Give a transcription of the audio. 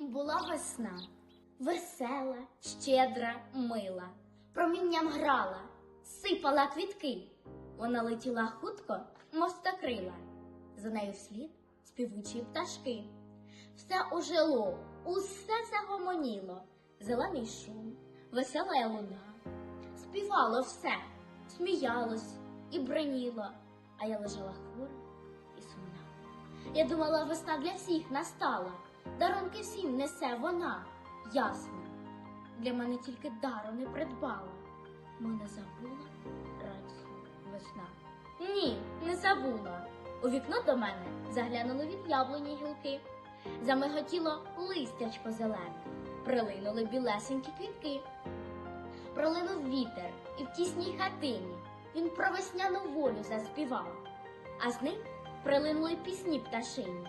Була весна, весела, щедра, мила, промінням грала, сипала квітки. Вона летіла хутко, мов стакрила, за нею вслід співучі пташки. Все ожило, усе загомоніло, зелений шум, весела луна. Співало все, сміялось і бриніло, а я лежала хвора і сумна. Я думала, весна для всіх настала, дарунки всім несе вона, ясно. Для мене тільки дару не придбала. Мене забула радість весна. Ні, не забула. У вікно до мене заглянули від гілки. Замиготіло листячко зелене, прилинули білесенькі квітки. Пролинув вітер, і в тісній хатині він про весняну волю заспівав, а з ним прилинули пісні пташині,